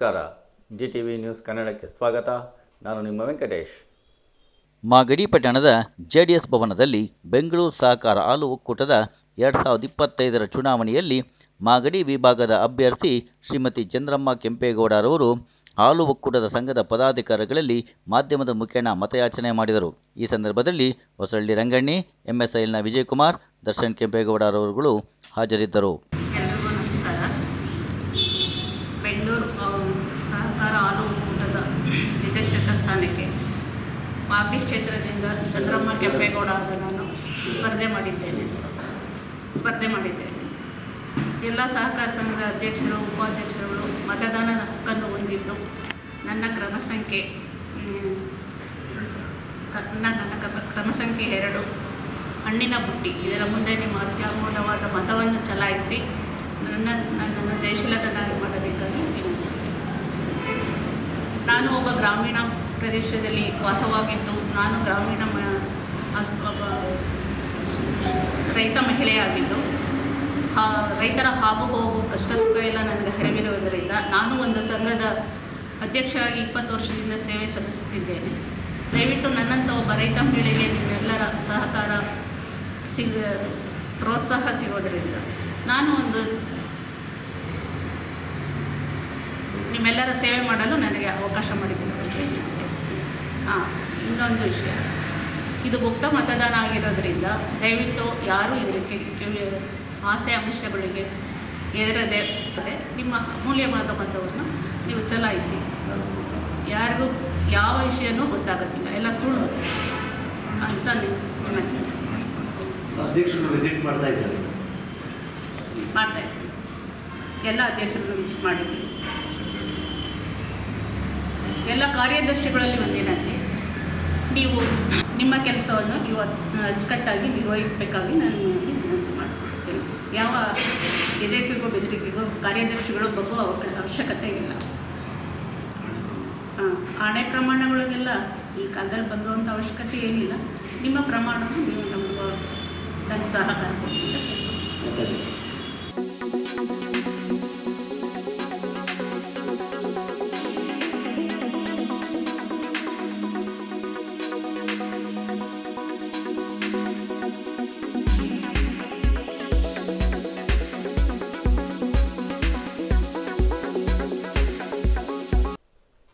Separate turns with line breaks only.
ನಮಸ್ಕಾರ. G T V news ಕನ್ನಡಕ್ಕೆ ಸ್ವಾಗತ. ನಾನು ನಿಮ್ಮ ವೆಂಕಟೇಶ್.
ಮಾಗಡಿ ಪಟ್ಟಣದ ಜೆಡಿಎಸ್ ಭವನದಲ್ಲಿ ಬೆಂಗಳೂರು ಸಹಕಾರ ಹಾಲು ಒಕ್ಕೂಟದ ಎರಡು ಸಾವಿರದ ಇಪ್ಪತ್ತೈದರ ಚುನಾವಣೆಯಲ್ಲಿ ಮಾಗಡಿ ವಿಭಾಗದ ಅಭ್ಯರ್ಥಿ ಶ್ರೀಮತಿ ಚಂದ್ರಮ್ಮ ಕೆಂಪೇಗೌಡರವರು ಹಾಲು ಒಕ್ಕೂಟದ ಸಂಘದ ಪದಾಧಿಕಾರಿಗಳಲ್ಲಿ ಮಾಧ್ಯಮದ ಮುಖೇನ ಮತಯಾಚನೆ ಮಾಡಿದರು. ಈ ಸಂದರ್ಭದಲ್ಲಿ ಹೊಸಳ್ಳಿ ರಂಗಣ್ಣಿ ಎಂಎಸ್ಐಲ್ನ ವಿಜಯಕುಮಾರ್, ದರ್ಶನ್ ಕೆಂಪೇಗೌಡರವರುಗಳು ಹಾಜರಿದ್ದರು
ಎಲ್ರಿಗೂ ನಮಸ್ಕಾರ ಬೆಂಗಳೂರು ಆ, ಸಹಕಾರ ಹಾಲು ಒಕ್ಕೂಟದ ನಿರ್ದೇಶಕ ಸ್ಥಾನಕ್ಕೆ ಮಾಗಿ ಕ್ಷೇತ್ರದಿಂದ ಚಂದ್ರಮ್ಮ ಕೆಂಪೇಗೌಡ ಅಂತ ನಾನು ಸ್ಪರ್ಧೆ ಮಾಡಿದ್ದೇನೆ. ಸ್ಪರ್ಧೆ ಮಾಡಿದ್ದೇನೆ. ಎಲ್ಲ ಸಹಕಾರ ಸಂಘದ ಅಧ್ಯಕ್ಷರು, ಉಪಾಧ್ಯಕ್ಷರುಗಳು ಮತದಾನದ ಹಕ್ಕನ್ನು ಹೊಂದಿದ್ದು ನನ್ನ ಕ್ರಮ ಸಂಖ್ಯೆ ನನ್ನ ಕ್ರಮ- ಸಂಖ್ಯೆ ಎರಡು. ಹಣ್ಣಿನ ಬುಟ್ಟಿ, ಇದರ ಮುಂದೆ ನಿಮ್ಮ ಅತ್ಯಮೂಲ್ಯವಾದ ಮತವನ್ನು ಚಲಾಯಿಸಿ ನನ್ನ ನನ್ನನ್ನು ಜಯಶೀಲತನಾಗಿ ಮಾಡಬೇಕಾಗಿ ನಾನು ಒಬ್ಬ ಗ್ರಾಮೀಣ ಪ್ರದೇಶದಲ್ಲಿ ವಾಸವಾಗಿದ್ದು, ನಾನು ಗ್ರಾಮೀಣ ಮ- ರೈತ ಮಹಿಳೆಯಾಗಿದ್ದು ರೈತರ ಹಾಗು ಹೋಗು ಕಷ್ಟ ಸುಖ ಎಲ್ಲ ನನಗೆ ಹರಿವಿರುವುದರಿಂದ ನಾನು ಒಂದು ಸಂಘದ ಅಧ್ಯಕ್ಷರಾಗಿ ಇಪ್ಪತ್ತು ವರ್ಷದಿಂದ ಸೇವೆ ಸಲ್ಲಿಸುತ್ತಿದ್ದೇನೆ. ದಯವಿಟ್ಟು ನನ್ನಂಥ ಒಬ್ಬ ರೈತ ಮಹಿಳೆಗೆ ನಿಮ್ಮೆಲ್ಲರ ಸಹಕಾರ ಸಿಗ, ಪ್ರೋತ್ಸಾಹ ಸಿಗೋದರಿಂದ ನಾನು ಒಂದು ನಿಮ್ಮೆಲ್ಲರ ಸೇವೆ ಮಾಡಲು ನನಗೆ ಅವಕಾಶ ಮಾಡಿದ್ದೀರಿ ಹಾಂ ಇನ್ನೊಂದು ವಿಷಯ. ಇದು ಮುಕ್ತ ಮತದಾನ ಆಗಿರೋದ್ರಿಂದ ದಯವಿಟ್ಟು ಯಾರೂ ಇದಕ್ಕೆ ಆಸೆ ಅಂಶಗಳಿಗೆ ಎದರದೆ ನಿಮ್ಮ ಅಮೂಲ್ಯವಾದ ಮತವನ್ನು ನೀವು ಚಲಾಯಿಸಿ. ಯಾರಿಗೂ ಯಾವ ವಿಷಯನೂ ಗೊತ್ತಾಗುತ್ತಿಲ್ಲ ಎಲ್ಲ ಸುಳ್ಳು ಅಂತ
ಅಧ್ಯಕ್ಷರು ವಿಸಿಟ್ ಮಾಡ್ತಾ ಇದ್ದಾರೆ.
ಮಾಡ್ತಾ ಇದ್ದೀನಿ ಎಲ್ಲ ಅಧ್ಯಕ್ಷರನ್ನು ವಿಸಿಟ್ ಮಾಡಿದ್ದೀನಿ ಎಲ್ಲ ಕಾರ್ಯದರ್ಶಿಗಳಲ್ಲಿ ಒಂದಿನಂತೆ ನೀವು ನಿಮ್ಮ ಕೆಲಸವನ್ನು ನೀವು ಅಚ್ಚುಕಟ್ಟಾಗಿ ನಿರ್ವಹಿಸಬೇಕಾಗಿ ನಾನು ವಿನಂತಿ ಮಾಡಿಕೊಡ್ತೇನೆ ಯಾವ ಎದರಿಕೆಗೋ ಬೆದರಿಕೆಗೋ ಕಾರ್ಯದರ್ಶಿಗಳು ಬಗ್ಗೋ ಅವಕ ಅವಶ್ಯಕತೆ ಇಲ್ಲ. ಹಾಂ ಹಣೆ ಪ್ರಮಾಣಗಳಿಗೆಲ್ಲ ಈ ಕಾಲದಲ್ಲಿ ಬಗ್ಗುವಂಥ ಅವಶ್ಯಕತೆ ಏನಿಲ್ಲ. ನಿಮ್ಮ ಪ್ರಮಾಣವನ್ನು ನೀವು ನಮಗೆ ನನ್ನ ಸಹಕಾರ ಕೊಡ್ತಿದ್ದೆ